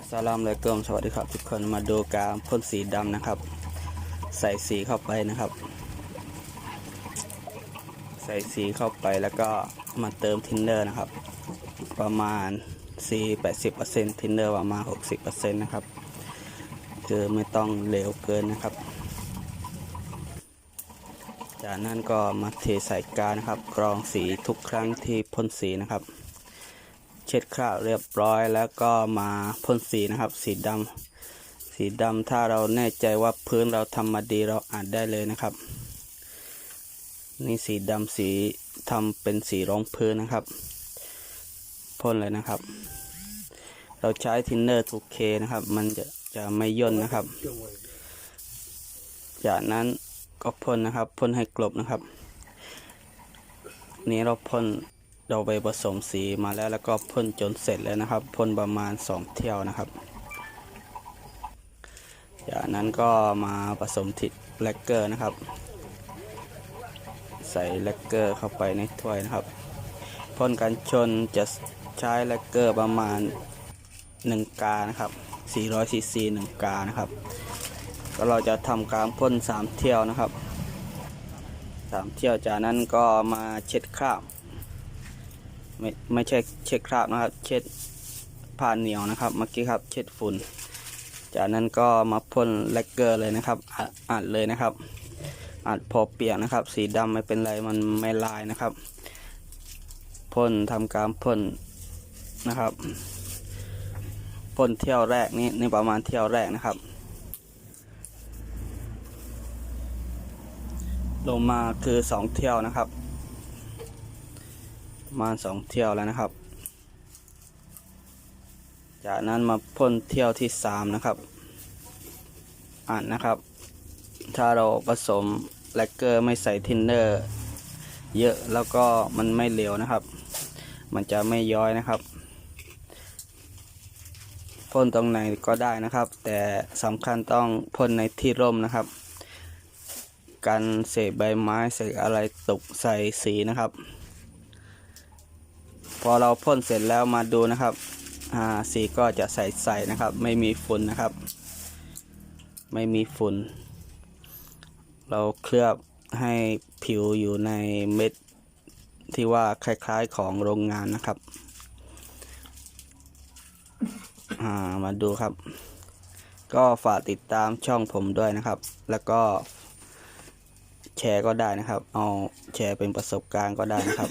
อัสสลามุอะลัยกุมสวัสดีครับ ทุกคนมาดูการพ่นสีดำนะครับ ใส่สีเข้าไปนะครับ ใส่สีเข้าไปแล้วก็มาเติมทินเนอร์นะครับ ประมาณ4-80%ทินเนอร์ประมาณ 60%นะครับ คือไม่ต้องเหลวเกินนะครับ จากนั้นก็มาเทใส่กานะครับ กรองสีทุกครั้งที่พ่นสีนะครับ เช็ดคราบเรียบร้อยแล้วก็มาพ่นสีนะครับ สีดำสีดำถ้าเราแน่ใจว่าพื้นเราทำมาดีเราอาจได้เลยนะครับ นี่สีดำสีทำเป็นสีรองพื้นนะครับพ่นเลยนะครับ เราใช้ทินเนอร์ 2K นะครับ มันจะจะไม่ย่นนะครับ จากนั้นก็พ่นนะครับพ่นให้กลบนะครับ นี้เราพ่น เราไปผสมสีมาแล้วแล้วก็พ่นจนเสร็จแล้วนะครับพ่นประมาณ 2 เที่ยวนะครับ จากนั้นก็มาผสมทิแลกเกอร์นะครับ ใส่แลกเกอร์เข้าไปในถ้วยนะครับพ่นกันชนจะใช้แลกเกอร์ประมาณ 1 กานะครับ400ซีซี1กานะครับก็เราจะทำการพ่น3 เที่ยวนะครับ 3 เที่ยวจากนั้นก็มาเช็ดคราบ ไม่ไม่ใช่เช็ดคราบนะครับ เช็ดผ้าเหนียวนะครับเมื่อกี้ครับ เช็ดฝุ่น จากนั้นก็มาพ่นแลกเกอร์เลยนะครับอัดอัดเลยนะครับอัดพอเปียกนะครับ สีดำไม่เป็นไรมันไม่ลายนะครับพ่นทำการพ่นนะครับพ่นเที่ยวแรกนี่นี่ประมาณเที่ยวแรกนะครับ ลงมาคือสองเที่ยวนะครับ มาณสองเที่ยวแล้วนะครับ จากนั้นมาพ่นเที่ยวที่สามนะครับ อ่านนะครับ ถ้าเราผสมแลกเกอร์ไม่ใส่ทินเนอร์ เยอะแล้วก็มันไม่เหลวนะครับ มันจะไม่ย้อยนะครับพ่นตรงไหนก็ได้นะครับ แต่สำคัญต้องพ่นในที่ร่มนะครับ กันเศษใบไม้เศษอะไรตกใส่สีนะครับ พอเราพ่นเสร็จแล้วมาดูนะครับอ่าสีก็จะใสๆนะครับ ไม่มีฝุ่นนะครับ ไม่มีฝุ่น เราเคลือบให้ผิวอยู่ในเม็ดที่ว่าคล้ายๆของโรงงานนะครับอ่ามาดูครับ ก็ฝากติดตามช่องผมด้วยนะครับ แล้วก็แชร์ก็ได้นะครับ เอาแชร์เป็นประสบการณ์ก็ได้นะครับ